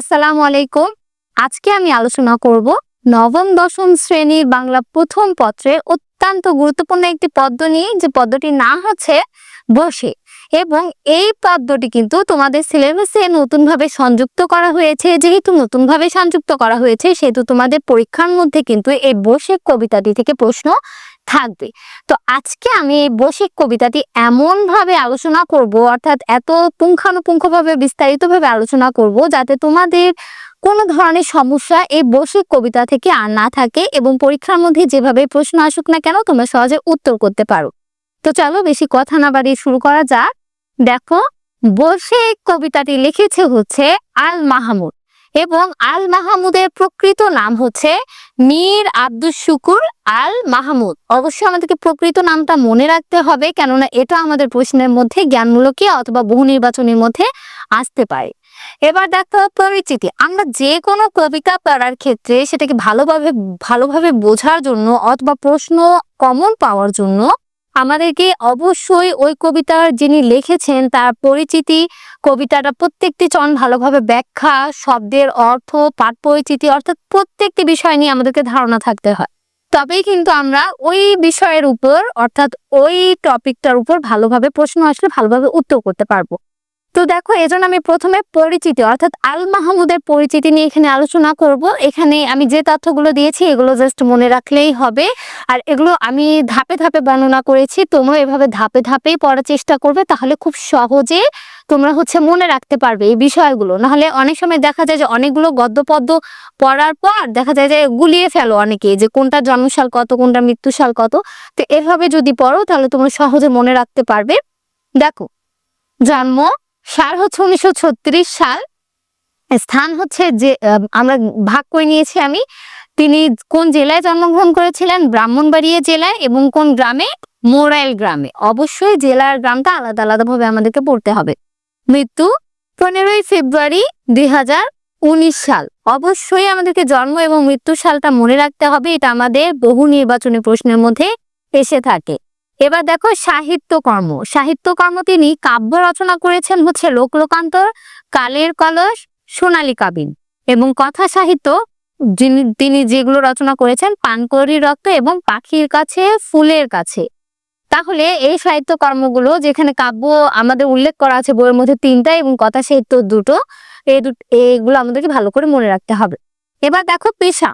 আসসালামু আলাইকুম। আজকে আমি আলোচনা করব নবম, দশম শ্রেণির বাংলা প্রথম পত্রে অত্যন্ত গুরুত্বপূর্ণ একটি পদ্য নিয়ে। যে পদ্যটির নাম হচ্ছে বসে এবং এই পদ্মটি কিন্তু তোমাদের সিলেবাসে নতুনভাবে সংযুক্ত করা হয়েছে। যেহেতু নতুনভাবে সংযুক্ত করা হয়েছে, সেহেতু তোমাদের পরীক্ষার মধ্যে কিন্তু এই বসে কবিতাটি থেকে প্রশ্ন থাকবে। তো আজকে আমি এই বসিক কবিতাটি এমন ভাবে আলোচনা করব, অর্থাৎ এত পুঙ্খানুপুঙ্খভাবে, বিস্তারিতভাবে আলোচনা করব যাতে তোমাদের কোনো ধরনের সমস্যা এই বসিক কবিতা থেকে আর না থাকে এবং পরীক্ষার মধ্যে যেভাবে প্রশ্ন আসুক না কেন, তোমরা সহজে উত্তর করতে পারো। তো চলো বেশি কথা না বাড়িয়ে শুরু করা যাক। দেখো বসিক কবিতাটি লিখেছে হচ্ছে আল মাহমুদ এবং আল মাহমুদের প্রকৃত নাম হচ্ছে মীর আব্দুল শুকুর আল মাহমুদ অবশ্যই আমাদেরকে প্রকৃত নামটা মনে রাখতে হবে, কেননা এটা আমাদের প্রশ্নের মধ্যে জ্ঞানমূলকী অথবা বহু নির্বাচনের মধ্যে আসতে পারে। এবার দেখো পরিচিতি। আমরা যে কোনো কবিতা পড়ার ক্ষেত্রে সেটাকে ভালোভাবে ভালোভাবে বোঝার জন্য অথবা প্রশ্ন কমন পাওয়ার জন্য আমাদেরকে অবশ্যই ওই কবিতার যিনি লিখেছেন, তার পরিচিতি, কবিতাটা প্রত্যেকটি চরণ ভালোভাবে ব্যাখ্যা, শব্দের অর্থ, পাঠ পরিচিতি, অর্থাৎ প্রত্যেকটি বিষয় নিয়ে আমাদেরকে ধারণা থাকতে হয়। তবেই কিন্তু আমরা ওই বিষয়ের উপর, অর্থাৎ ওই টপিকটার উপর ভালোভাবে প্রশ্ন আসলে ভালোভাবে উত্তর করতে পারব। তো দেখো, এজন্য আমি প্রথমে পরিচিতি, অর্থাৎ আল মাহমুদের পরিচিতি নিয়ে এখানে আলোচনা করব। এখানে আমি যে তথ্যগুলো দিয়েছি, এগুলো জাস্ট মনে রাখলেই হবে। আর এগুলো আমি ধাপে ধাপে বর্ণনা করেছি, তোমরা এভাবে ধাপে ধাপেই পড়ার চেষ্টা করবে, তাহলে খুব সহজে তোমরা হচ্ছে মনে রাখতে পারবে এই বিষয়গুলো। নাহলে অনেক সময় দেখা যায় যে অনেকগুলো গদ্য পদ্য পড়ার পর দেখা যায় যে গুলিয়ে ফেলো অনেকে, যে কোনটা জন্মসাল কত, কোনটা মৃত্যুসাল কত। তো এভাবে যদি পড়ো, তাহলে তোমরা সহজে মনে রাখতে পারবে। দেখো, জন্ম সাল হচ্ছে উনিশশো ছত্রিশ সাল। স্থান হচ্ছে যে আমরা ভাগ করে নিয়েছি আমি। তিনি কোন জেলায় জন্মগ্রহণ করেছিলেন? ব্রাহ্মণবাড়িয়া জেলায় এবং কোন গ্রামে? মোরাইল গ্রামে। অবশ্যই জেলার গ্রামটা আলাদা আলাদা ভাবে আমাদেরকে পড়তে হবে। মৃত্যু পনেরোই ফেব্রুয়ারি দুই হাজার উনিশ সাল। অবশ্যই আমাদেরকে জন্ম এবং মৃত্যু সালটা মনে রাখতে হবে। এটা আমাদের বহু নির্বাচনী প্রশ্নের মধ্যে এসে থাকে। এবার দেখো সাহিত্যকর্ম। সাহিত্যকর্ম তিনি কাব্য রচনা করেছেন হচ্ছে লোকলোকান্তর কালের কলস, সোনালী কাবিন এবং কথা সাহিত্য যিনি, তিনি যেগুলো রচনা করেছেন পানকড়ি রক্ত এবং পাখির কাছে, ফুলের কাছে। তাহলে এই সাহিত্য কর্মগুলো যেখানে কাব্য আমাদের উল্লেখ করা আছে বইয়ের মধ্যে তিনটা এবং কথা সাহিত্য দুটো এই এগুলো আমাদেরকে ভালো করে মনে রাখতে হবে। এবার দেখো পেশা।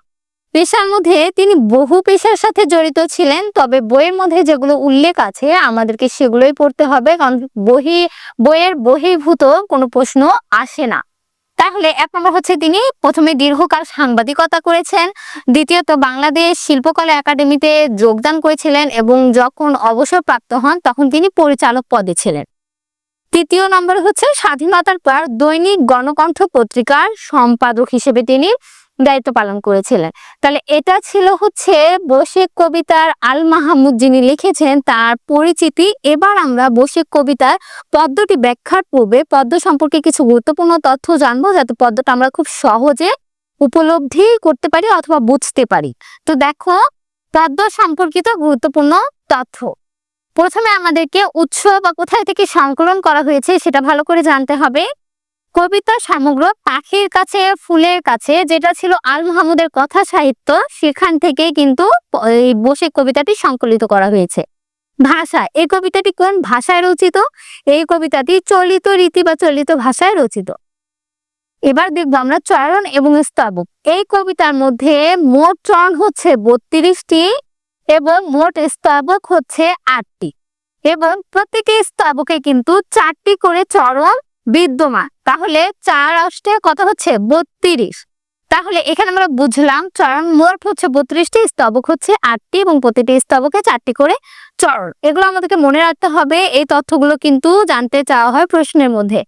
পেশার মধ্যে তিনি বহু পেশার সাথে জড়িত ছিলেন, তবে বইয়ের মধ্যে যেগুলো উল্লেখ আছে, আমাদেরকে সেগুলোই পড়তে হবে, কারণ বহি, বইয়ের বহির্ভূত কোনো প্রশ্ন আসে না। তাহলে এক নম্বর হচ্ছে তিনি প্রথমে দীর্ঘকাল সাংবাদিকতা করেছেন, দ্বিতীয়ত বাংলাদেশ শিল্পকলা একাডেমিতে যোগদান করেছিলেন এবং যখন অবসরপ্রাপ্ত হন, তখন তিনি পরিচালক পদে ছিলেন। তৃতীয় নম্বর হচ্ছে স্বাধীনতার পর দৈনিক গণকণ্ঠ পত্রিকার সম্পাদক হিসেবে তিনি দায়িত্ব পালন করেছিলেন। তাহলে এটা ছিল হচ্ছে বসিক কবিতার আল মাহমুদ যিনি লিখেছেন, তার পরিচিতি। এবার আমরা বসিক কবিতার পদ্মটি ব্যাখ্যার পূর্বে, পদ্ম সম্পর্কে কিছু গুরুত্বপূর্ণ তথ্য জানব, যাতে পদ্মটা আমরা খুব সহজে উপলব্ধি করতে পারি অথবা বুঝতে পারি। তো দেখো, পদ্ম সম্পর্কিত গুরুত্বপূর্ণ তথ্য। প্রথমে আমাদেরকে উৎস বা কোথায় থেকে সংকলন করা হয়েছে সেটা ভালো করে জানতে হবে। কবিতা সমগ্র পাখির কাছে, ফুলের কাছে, যেটা ছিল আল মাহমুদের কথা সাহিত্য, সেখান থেকে কিন্তু এই বসে কবিতাটি সংকলিত করা হয়েছে। ভাষা এই কবিতাটি কোন ভাষায় রচিত? এই কবিতাটি চলিত রীতি বা চলিত ভাষায় রচিত। এবার দেখব আমরা চরণ এবং স্তবক। এই কবিতার মধ্যে মোট চরণ হচ্ছে বত্রিশটি এবং মোট স্তবক হচ্ছে আটটি। এবং প্রত্যেকটি স্তবকে কিন্তু চারটি করে চরণ বিদ্যমান। তাহলে চার অষ্টে কত হচ্ছে? বত্রিশ। তাহলে এখানে আমরা বুঝলাম চরণ মোট হচ্ছে বত্রিশটি, স্তবক হচ্ছে আটটি এবং প্রতিটি স্তবকে চারটি করে চরণ। এগুলো আমাদেরকে মনে রাখতে হবে, এই তথ্যগুলো কিন্তু জানতে চাওয়া হয় প্রশ্নের মধ্যে।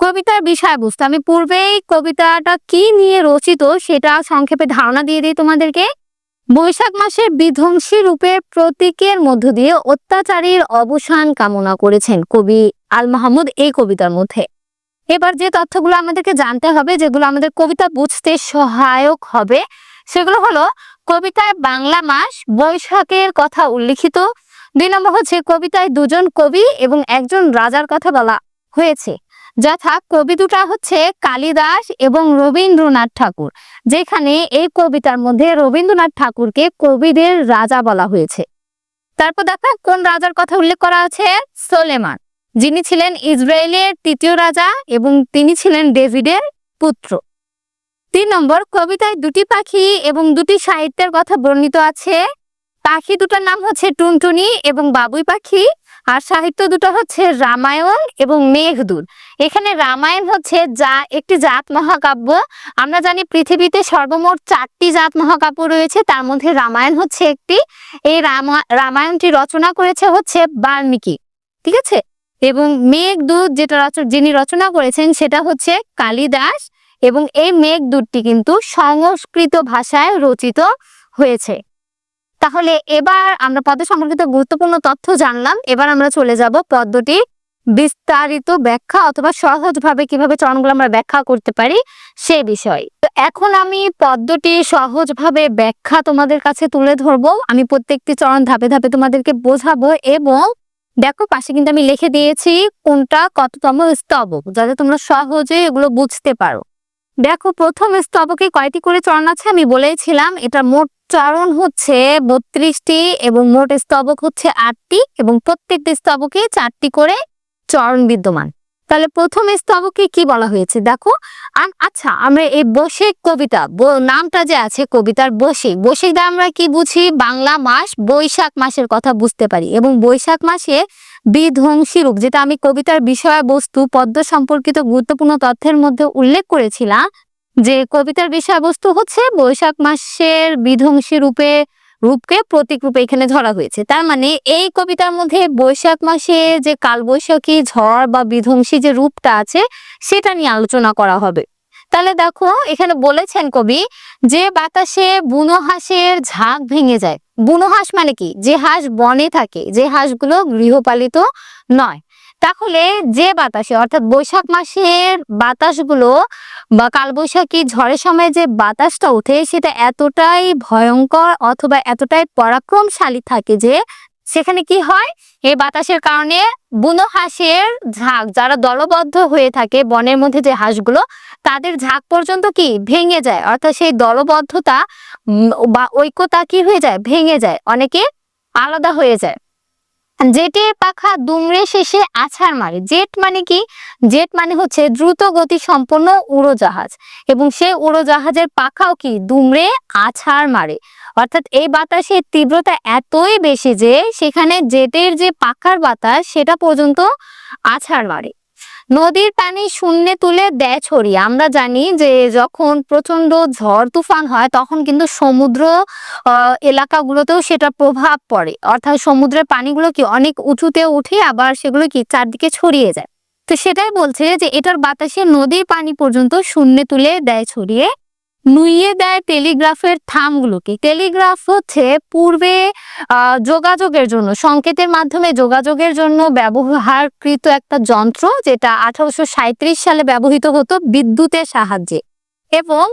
কবিতার বিষয়বস্তু, আমি পূর্বেই কবিতাটা কি নিয়ে রচিত সেটা সংক্ষেপে ধারণা দিয়ে দিই তোমাদেরকে। বৈশাখ মাসের বিধ্বংসী রূপের প্রতীকের মধ্য দিয়ে অত্যাচারীর অবসান কামনা করেছেন কবি আল মাহমুদ এই কবিতার মধ্যে। এবার যে তথ্যগুলো আমাদেরকে জানতে হবে, যেগুলো আমাদের কবিতা বুঝতে সহায়ক হবে, সেগুলো হলো কবিতায় বাংলা মাস, বৈশাখের কথা উল্লিখিত, দুই নম্বর হচ্ছে কবিতায় দুজন কবি এবং একজন রাজার কথা বলা হয়েছে। যথা কবি দুটা হচ্ছে কালিদাস এবং রবীন্দ্রনাথ ঠাকুর, যেখানে এই কবিতার মধ্যে রবীন্দ্রনাথ ঠাকুরকে কবিদের রাজা বলা হয়েছে। তারপর দেখো কোন রাজার কথা উল্লেখ করা আছে? সোলেমান। যিনি ছিলেন ইসরায়েলের তৃতীয় রাজা এবং তিনি ছিলেন ডেভিডের পুত্র। তিন নম্বর, কবিতায় দুটি পাখি এবং দুটি সাহিত্যের কথা বর্ণিত আছে। পাখি দুটার নাম হচ্ছে টুনটুনি এবং বাবুই পাখি। আর সাহিত্য দুটো হচ্ছে রামায়ণ এবং মেঘদূত। এখানে রামায়ণ হচ্ছে যা একটি জাত মহাকাব্য। আমরা জানি পৃথিবীতে সর্বমোট চারটি জাত মহাকাব্য রয়েছে, তার মধ্যে রামায়ণ হচ্ছে একটি। এই রামায়ণটি রচনা করেছে হচ্ছে বাল্মীকি। ঠিক আছে? এবং মেঘদূত যেটা রচ- যিনি রচনা করেছেন সেটা হচ্ছে কালিদাস এবং এই মেঘদূতটি কিন্তু সংস্কৃত ভাষায় রচিত হয়েছে। তাহলে এবার আমরা পদ্ম সম্পর্কিত গুরুত্বপূর্ণ তথ্য জানলাম। এবার আমরা চলে যাব পদ্মটি বিস্তারিত ব্যাখ্যা অথবা সহজভাবে কীভাবে চরণগুলো আমরা ব্যাখ্যা করতে পারি সে বিষয়। তো এখন আমি পদ্মটি সহজভাবে ব্যাখ্যা তোমাদের কাছে তুলে ধরবো। আমি প্রত্যেকটি চরণ ধাপে ধাপে তোমাদেরকে বোঝাবো এবং দেখো, পাশে কিন্তু আমি লিখে দিয়েছি কোনটা কততম স্তবক, যাতে তোমরা সহজে এগুলো বুঝতে পারো। দেখো, প্রথম স্তবকে কয়টি করে চরণ আছে? আমি বলেছিলাম এটা মোট চরণ হচ্ছে বত্রিশটি এবং মোট স্তবক হচ্ছে আটটি এবং প্রত্যেকটি স্তবকে চারটি করে চরণ বিদ্যমান। তাহলে প্রথম স্তবকে কি বলা হয়েছে? দেখো আচ্ছা আমরা এই বসিক কবিতা নামটা যে আছে কবিতার বসিক বসিক দ্বারা আমরা কি বুঝি? বাংলা মাস, বৈশাখ মাসের কথা বুঝতে পারি এবং বৈশাখ মাসে বিধ্বংসী রূপ, যেটা আমি কবিতার বিষয়বস্তু পদ্ম সম্পর্কিত গুরুত্বপূর্ণ তথ্যের মধ্যে উল্লেখ করেছিলাম যে কবিতার বিষয়বস্তু হচ্ছে বৈশাখ মাসের বিধ্বংসী রূপে রূপকে প্রতীক রূপে এখানে ধরা হয়েছে। তার মানে এই কবিতার মধ্যে বৈশাখ মাসে যে কালবৈশাখী ঝড় বা বিধ্বংসী যে রূপটা আছে, সেটা নিয়ে আলোচনা করা হবে। তাহলে দেখো, এখানে বলেছেন কবি যে বাতাসে বুনো হাঁসের ঝাঁক ভেঙে যায়। বুনো হাঁস মানে কি? যে হাঁস বনে থাকে, যে হাঁসগুলো গৃহপালিত নয়। তাহলে যে বাতাসে, অর্থাৎ বৈশাখ মাসের বাতাসগুলো বা কালবৈশাখী ঝড়ের সময় যে বাতাসটা ওঠে, সেটা এতটাই ভয়ঙ্কর অথবা এতটাই পরাক্রমশালী থাকে যে সেখানে কি হয়? এই বাতাসের কারণে বুনো হাঁসের ঝাঁক যারা দলবদ্ধ হয়ে থাকে বনের মধ্যে যে হাঁসগুলো, তাদের ঝাঁক পর্যন্ত কি ভেঙে যায়? অর্থাৎ সেই দলবদ্ধতা বা ঐক্যতা কি হয়ে যায়? ভেঙে যায়, অনেকে আলাদা হয়ে যায়। জেটের পাখা দুমড়ে শেষে আছাড় মারে। জেট মানে কি? জেট মানে হচ্ছে দ্রুত গতি সম্পন্ন উড়োজাহাজ। এবং সে উড়োজাহাজের পাখাও কি? দুমড়ে আছাড় মারে। অর্থাৎ এই বাতাসের তীব্রতা এতই বেশি যে সেখানে জেটের যে পাখার বাতাস সেটা পর্যন্ত আছাড় মারে। নদীর পানি শূন্যে তুলে দেয় ছড়ি আমরা জানি যে যখন প্রচণ্ড ঝড়, তুফান হয়, তখন কিন্তু সমুদ্র এলাকাগুলোতেও সেটা প্রভাব পড়ে। অর্থাৎ সমুদ্রের পানিগুলো কি অনেক উঁচুতে উঠে আবার সেগুলো কি চারদিকে ছড়িয়ে যায়? তো সেটাই বলছে যে এটার বাতাসে নদীর পানি পর্যন্ত শূন্যে তুলে দেয় ছড়িয়ে। নুইয়ে দেয় টেলিগ্রাফের থামগুলোকে। টেলিগ্রাফ হচ্ছে পূর্বে যোগাযোগের জন্য, সংকেতের মাধ্যমে যোগাযোগের জন্য ব্যবহারকৃত একটা যন্ত্র যেটা আঠারোশো সাঁইত্রিশ সালে ব্যবহৃত হতো বিদ্যুতের সাহায্যে। এবং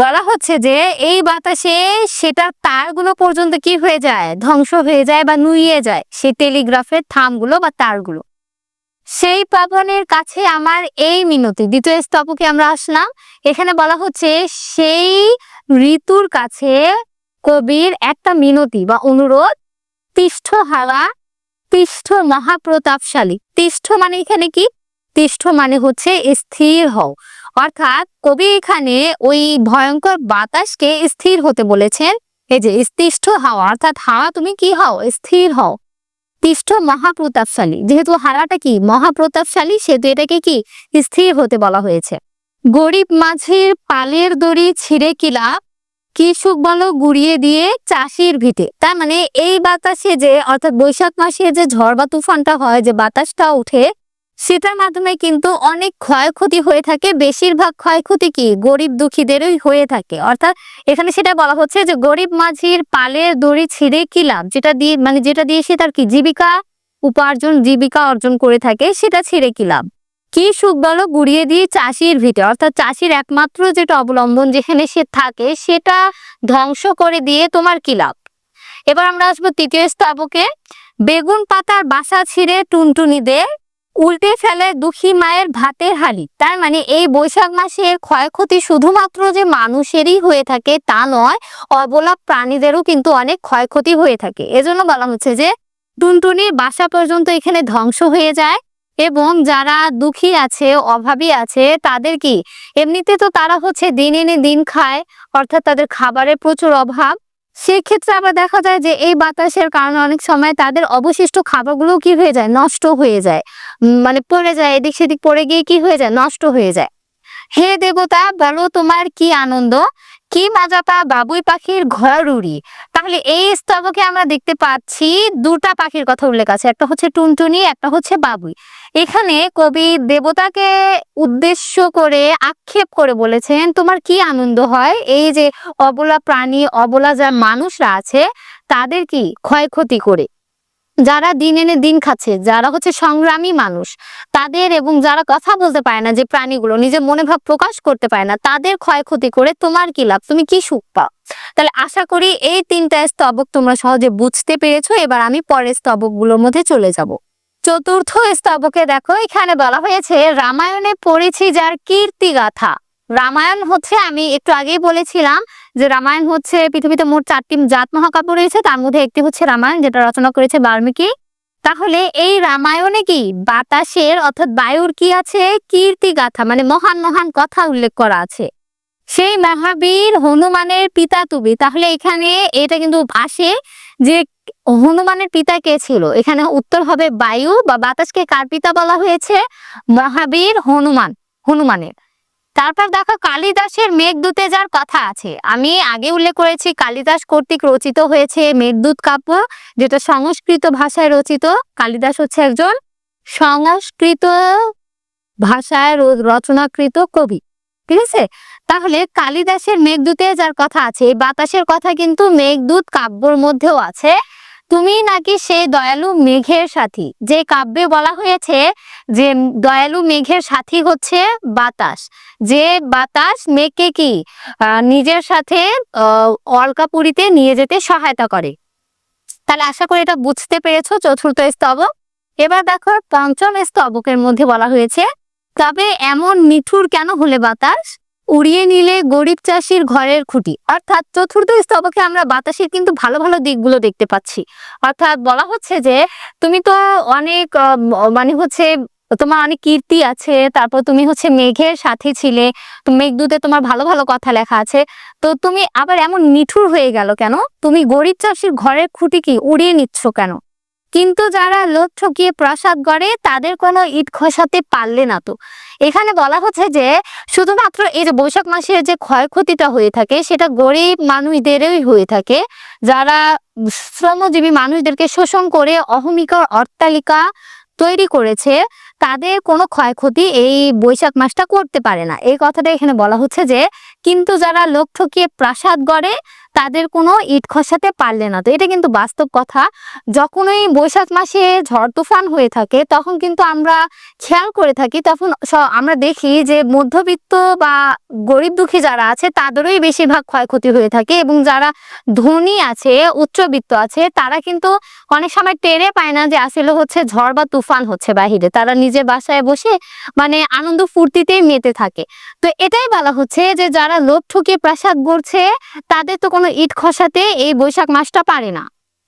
বলা হচ্ছে যে এই বাতাসে সেটা তারগুলো পর্যন্ত কি হয়ে যায়? ধ্বংস হয়ে যায় বা নুইয়ে যায় সেই টেলিগ্রাফের থামগুলো বা তারগুলো। সেই পাবনের কাছে আমার এই মিনতি। দ্বিতীয় স্তবকে আমরা আসলাম। এখানে বলা হচ্ছে, সেই ঋতুর কাছে কবির একটা মিনতি বা অনুরোধ, তিষ্ঠ হাওয়া, তিষ্ঠ মহাপ্রতাপশালী। তিষ্ঠ মানে এখানে কি? তিষ্ঠ মানে হচ্ছে স্থির হও। অর্থাৎ কবি এখানে ওই ভয়ঙ্কর বাতাসকে স্থির হতে বলেছেন। এই যে, তিষ্ঠ হাওয়া, অর্থাৎ হাওয়া তুমি কি হও? স্থির হও। তিষ্ঠ মহাপ্রতাপশালী। যেহেতু হারাটা কি? মহাপ্রতাপশালী, সেহেতু এটাকে কি? স্থির হতে বলা হয়েছে। গরিব মাঝির পালের দড়ি ছিঁড়ে কিলা কৃষক বলো গুড়িয়ে দিয়ে চাষির ভিটে। তার মানে এই বাতাসে যে, অর্থাৎ বৈশাখ মাসে যে ঝড় বা তুফানটা হয়, যে বাতাসটা উঠে সেটার মাধ্যমে কিন্তু অনেক ক্ষয়ক্ষতি হয়ে থাকে। বেশিরভাগ ক্ষয়ক্ষতি কি? গরিব দুঃখীদেরই হয়ে থাকে। অর্থাৎ এখানে সেটা বলা হচ্ছে যে গরিব মাঝির পালের দড়ি ছিঁড়ে কি লাভ? যেটা দিয়ে মানে যেটা দিয়ে সে তার কি জীবিকা উপার্জন, জীবিকা অর্জন করে থাকে, সেটা ছিঁড়ে কি লাভ? কি সুখ বলো? গুড়িয়ে দিয়ে চাষির ভিটে। অর্থাৎ চাষির একমাত্র যেটা অবলম্বন যেখানে সে থাকে, সেটা ধ্বংস করে দিয়ে তোমার কি লাভ? এবার আমরা আসব তৃতীয় স্থাবকে বেগুন পাতার বাসা ছিঁড়ে টুনটুনি দে উল্টে ফেলে দুঃখী মায়ের ভাতের হাড়ি। তার মানে এই বৈশাখ মাসের ক্ষয়ক্ষতি শুধুমাত্র যে মানুষেরই হয়ে থাকে তা নয়, অবলা প্রাণীদেরও কিন্তু অনেক ক্ষয়ক্ষতি হয়ে থাকে। এজন্য বলা হচ্ছে যে টুনটুনির বাসা পর্যন্ত এখানে ধ্বংস হয়ে যায় এবং যারা দুঃখী আছে, অভাবী আছে, তাদের কি? এমনিতে তো তারা হচ্ছে দিন এনে দিন খায়, অর্থাৎ তাদের খাবারের প্রচুর অভাব। সেক্ষেত্রে আবার দেখা যায় যে এই বাতাসের কারণে অনেক সময় তাদের অবশিষ্ট খাবারগুলো কি হয়ে যায়? নষ্ট হয়ে যায়। মানে পড়ে যায়, এদিক সেদিক পড়ে গিয়ে কি হয়ে যায়? নষ্ট হয়ে যায়। হে দেবতা, বলো তোমার কি আনন্দ? কি মজাটা বাবুই পাখির ঘর উড়ি? তাহলে এই স্তবকে আমরা দেখতে পাচ্ছি দুটা পাখির কথা উল্লেখ আছে। একটা হচ্ছে টুনটুনি, একটা হচ্ছে বাবুই। এখানে কবি দেবতাকে উদ্দেশ্য করে, আক্ষেপ করে বলেছেন, তোমার কি আনন্দ হয়? এই যে অবলা প্রাণী, অবলা যা মানুষরা আছে, তাদের কি ক্ষয়ক্ষতি করে? যারা দিন এনে দিন খাচ্ছে, যারা হচ্ছে সংগ্রামী মানুষ, তাদের এবং যারা কথা বলতে পারে না যে প্রাণীগুলো, নিজের মনে ভাব প্রকাশ করতে পারে না, তাদের ক্ষয়ক্ষতি করে তোমার কি লাভ? তুমি কি সুখ পাও? তাহলে আশা করি এই তিনটা স্তবক তোমরা সহজে বুঝতে পেরেছ, এবার আমি পরের স্তবকগুলোর মধ্যে চলে যাব। চতুর্থ স্তবকে দেখো, এখানে বলা হয়েছে, রামায়ণে পড়েছি যার কীর্তি গাথা রামায়ণ হচ্ছে, আমি একটু আগেই বলেছিলাম যে রামায়ণ হচ্ছে পৃথিবীতে মোট চারটি জাত মহাকাব্য রয়েছে। তার মধ্যে একটি হচ্ছে রামায়ণ, যেটা রচনা করেছে বাল্মীকি। তাহলে এই রামায়ণে কি বাতাসের অর্থাৎ বায়ুর কি আছে? কীর্তি গাথা মানে মহান মহান কথা উল্লেখ করা আছে। সেই মহাবীর হনুমানের পিতা তুমি। তাহলে এখানে এটা কিন্তু আসে যে হনুমানের পিতা কে ছিল? এখানে উত্তর হবে বায়ু বা বাতাসকে কার পিতা বলা হয়েছে? মহাবীর হনুমান, হনুমানের। তারপর দেখো কালিদাসের মেঘদূতে যার কথা আছে। আমি আগে উল্লেখ করেছি কালিদাস কর্তৃক রচিত হয়েছে মেঘদূত কাব্য, যেটা সংস্কৃত ভাষায় রচিত। কালিদাস হচ্ছে একজন সংস্কৃত ভাষায় রচনাকৃত কবি। ঠিক আছে? তাহলে কালিদাসের মেঘদূতে যার কথা আছে। বাতাসের কথা কিন্তু মেঘদূত কাব্যর মধ্যেও আছে। তুমি নাকি সেই দয়ালু মেঘের সাথী, যে কাব্যে বলা হয়েছে যে দয়ালু মেঘের সাথী হচ্ছে বাতাস। যে বাতাস মেঘকে কি নিজের সাথে অলকাপুরীতে নিয়ে যেতে সহায়তা করে? তাহলে আশা করি এটা বুঝতে পেরেছ, চতুর্থ স্তবক। এবার দেখো, পঞ্চম স্তবকের মধ্যে বলা হয়েছে, তবে এমন মিঠুর কেন হলে বাতাস? উড়িয়ে নিলে গরিব চাষির ঘরের খুঁটি। অর্থাৎ চতুর্থ স্তবকে আমরা বাতাসের কিন্তু ভালো ভালো দিকগুলো দেখতে পাচ্ছি। অর্থাৎ বলা হচ্ছে যে, তুমি তো অনেক মানে হচ্ছে তোমার অনেক কীর্তি আছে, তারপর তুমি হচ্ছে মেঘের সাথে ছিলে মেঘদূতে তোমার ভালো ভালো কথা লেখা আছে। তো তুমি আবার এমন নিঠুর হয়ে গেল কেন? তুমি গরিব চাষির ঘরের খুঁটি কি উড়িয়ে নিচ্ছ কেন? কিন্তু যারা লোক ঠকিয়ে প্রসাদ গড়ে, তাদের কোনো ইট খসাতে পারলে না তো। এখানে বলা হচ্ছে যে শুধুমাত্র এই যে বৈশাখ মাসের যে ক্ষয়ক্ষতিটা হয়ে থাকে, সেটা গরিব মানুষদেরই হয়ে থাকে। যারা শ্রমজীবী মানুষদেরকে শোষণ করে অহমিকার অট্টালিকা তৈরি করেছে, তাদের কোনো ক্ষয়ক্ষতি এই বৈশাখ মাসটা করতে পারে না। এই কথাটা এখানে বলা হচ্ছে যে, কিন্তু যারা লোক ঠকিয়ে প্রাসাদ গড়ে তাদের কোনো ইট খসাতে পারলে না। তো এটা কিন্তু বাস্তব কথা। যখনই বৈশাখ মাসে ঝড় তুফান হয়ে থাকে, তখন কিন্তু আমরা খেয়াল করে থাকি, তখন আমরা দেখি যে মধ্যবিত্ত বা গরিব দুঃখী যারা আছে, তাদেরই বেশিরভাগ ক্ষয়ক্ষতি হয়ে থাকে এবং যারা ধনী আছে, উচ্চবিত্ত আছে, তারা কিন্তু অনেক সময় টেরে পায় না যে আসলে হচ্ছে ঝড় বা তুফান হচ্ছে বাহিরে। তারা নিজের বাসায় বসে মানে আনন্দ ফুর্তিতেই মেতে থাকে। তো এটাই বলা হচ্ছে যে যারা লোভ ঠকিয়ে প্রাসাদ গড়ছে, তাদের তো কোনো ইট খসাতে এই বৈশাখ মাসটা পারে না।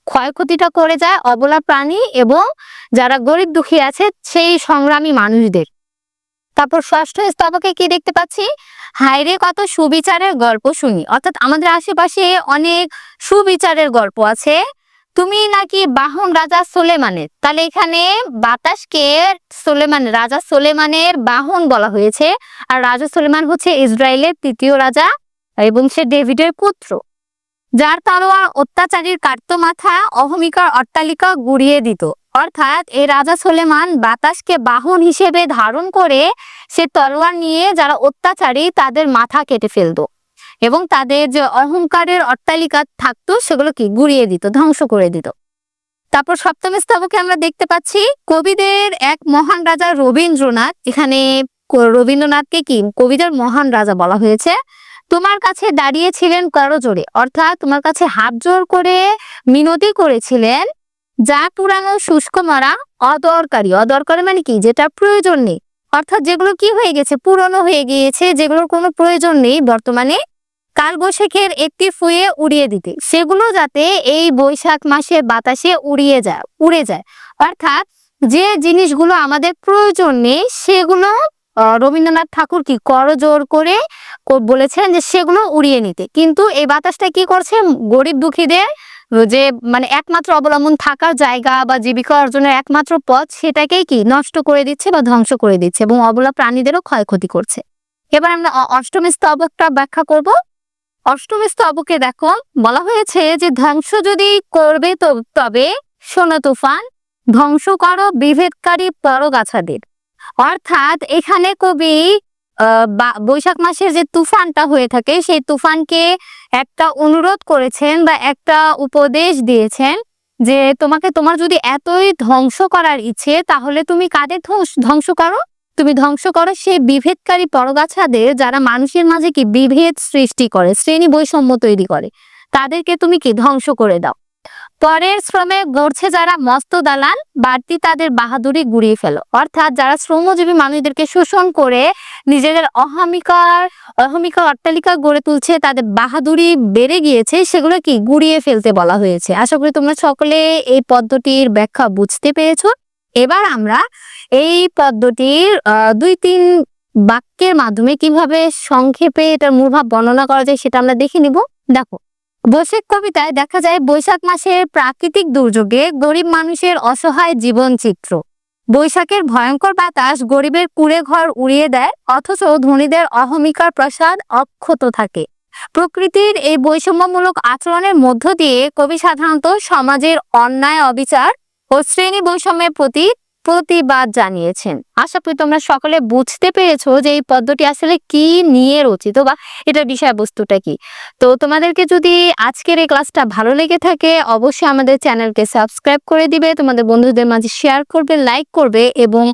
ক্ষয়ক্ষতিটা করে যায় অবলা প্রাণী এবং যারা গরিব দুঃখী আছে সেই সংগ্রামী মানুষদের। তারপর ষষ্ঠ স্তবকে কি দেখতে পাচ্ছি? হায়রে কত সুবিচারের গল্প শুনি। অর্থাৎ আমাদের আশেপাশে অনেক সুবিচারের গল্প আছে। তুমি নাকি বাহন রাজা সোলেমানের? তাহলে এখানে বাতাসকে সোলেমান, রাজা সোলেমানের বাহন বলা হয়েছে। আর রাজা সোলেমান হচ্ছে ইসরায়েলের তৃতীয় রাজা এবং সে ডেভিডের পুত্র। যার তলোয়ার অত্যাচারীর কাটত মাথা অহমিকার অট্টালিকা গুড়িয়ে দিত। অর্থাৎ এ রাজা সোলেমান বাতাসকে বাহন হিসেবে ধারণ করে সে তলোয়ার নিয়ে যারা অত্যাচারী তাদের মাথা কেটে ফেলতো এবং তাদের যে অহংকারের অট্টালিকা থাকতো সেগুলো কি গুড়িয়ে দিত, ধ্বংস করে দিত। তারপর সপ্তম স্তবকে আমরা দেখতে পাচ্ছি, কবিদের এক মহান রাজা রবীন্দ্রনাথ। এখানে রবীন্দ্রনাথকে কি? কবিদের মহান রাজা বলা হয়েছে। তোমার কাছে দাঁড়িয়েছিলেন কারও জোরে অর্থাৎ তোমার কাছে হাত জোর করে মিনতি করেছিলেন, যা পুরানো শুষ্ক মরা অদরকারি। অদরকারি মানে কি? যেটা প্রয়োজন নেই। অর্থাৎ যেগুলো কি হয়ে গেছে? পুরনো হয়ে গিয়েছে, যেগুলোর কোনো প্রয়োজন নেই বর্তমানে। কালবৈশাখের একটি ফুয়ে উড়িয়ে দিতে। সেগুলো যাতে এই বৈশাখ মাসে বাতাসে উড়িয়ে যায়, উড়ে যায়। অর্থাৎ যে জিনিসগুলো আমাদের প্রয়োজন নেই, সেগুলো রবীন্দ্রনাথ ঠাকুর কি করজোর করে বলেছেন যে সেগুলো উড়িয়ে নিতে। কিন্তু এই বাতাসটা কি করছে? গরিব দুঃখীদের যে মানে একমাত্র অবলম্বন থাকার জায়গা বা জীবিকা অর্জনের একমাত্র পথ, সেটাকেই কি নষ্ট করে দিচ্ছে বা ধ্বংস করে দিচ্ছে এবং অবলা প্রাণীদেরও ক্ষয়ক্ষতি করছে। এবার আমরা অষ্টম স্তবকটা ব্যাখ্যা করব। অষ্টম স্তবকে দেখো, বলা হয়েছে যে ধ্বংস যদি করবে তো তবে শোনো তুফান, ধ্বংস করো বিভেদকারী পরগাছাদের। অর্থাৎ এখানে কবি বৈশাখ মাসের যে তুফানটা হয়ে থাকে, সেই তুফানকে একটা অনুরোধ করেছেন বা একটা উপদেশ দিয়েছেন যে তোমাকে, তোমার যদি এতই ধ্বংস করার ইচ্ছে, তাহলে তুমি কাদের ধ্বংস করো? তুমি ধ্বংস করো সেই বিভেদকারী পরগাছাদের যারা মানুষের মাঝে কি বিভেদ সৃষ্টি করে, শ্রেণি বৈষম্য তৈরি করে। তাদেরকে তুমি কি ধ্বংস করে দাও? পরের শ্রমে গড়ছে যারা মস্ত দালান বাড়তি তাদের বাহাদুরি গুড়িয়ে ফেলো। অর্থাৎ যারা শ্রমজীবী মানুষদেরকে শোষণ করে নিজেদের অহমিকার অহমিকা অট্টালিকা গড়ে তুলছে তাদের বাহাদুরি বেড়ে গিয়েছে সেগুলো কি গুড়িয়ে ফেলতে বলা হয়েছে? আশা করি তোমরা সকলে এই পদ্ধতির ব্যাখ্যা বুঝতে পেরেছ। এবার আমরা এই আহ, দুই তিন বাক্যের মাধ্যমে কীভাবে সংক্ষেপে এটার মূলভাব বর্ণনা করা যায় সেটা আমরা দেখে নিব। দেখো বৈশাখ কবিতায় দেখা যায় বৈশাখ মাসের প্রাকৃতিক দুর্যোগে গরিব মানুষের অসহায় জীবন চিত্র বৈশাখের ভয়ঙ্কর বাতাস গরিবের কুড়ে ঘর উড়িয়ে দেয়, অথচ ধনীদের অহমিকার প্রসাদ অক্ষত থাকে। প্রকৃতির এই বৈষম্যমূলক আচরণের মধ্য দিয়ে কবি সাধারণত সমাজের অন্যায়, অবিচার ও শ্রেণি বৈষম্যের প্রতি প্রতিবাদ জানিয়েছেন। আশা করি তোমরা সকলে বুঝতে পেরেছ যে এই পদ্মটি আসলে কি নিয়ে রচিত বা এটার বিষয়বস্তুটা কি। তো তোমাদেরকে যদি আজকের এই ক্লাসটা ভালো লেগে থাকে, অবশ্যই আমাদের চ্যানেলকে সাবস্ক্রাইব করে দিবে, তোমাদের বন্ধুদের মাঝে শেয়ার করবে, লাইক করবে এবং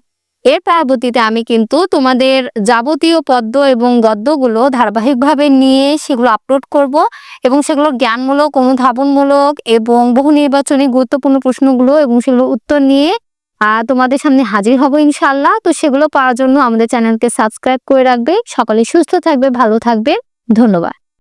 এর পরবর্তীতে আমি কিন্তু তোমাদের যাবতীয় পদ্য এবং গদ্যগুলো ধারাবাহিকভাবে নিয়ে সেগুলো আপলোড করব এবং সেগুলো জ্ঞানমূলক, অনুধাবনমূলক এবং বহু নির্বাচনী গুরুত্বপূর্ণ প্রশ্নগুলো এবং সেগুলো উত্তর নিয়ে তোমাদের সামনে হাজির হব ইনশাল্লাহ তো সেগুলো পাওয়ার জন্য আমাদের চ্যানেলকে সাবস্ক্রাইব করে রাখবে। সকলে সুস্থ থাকবে, ভালো থাকবে। ধন্যবাদ।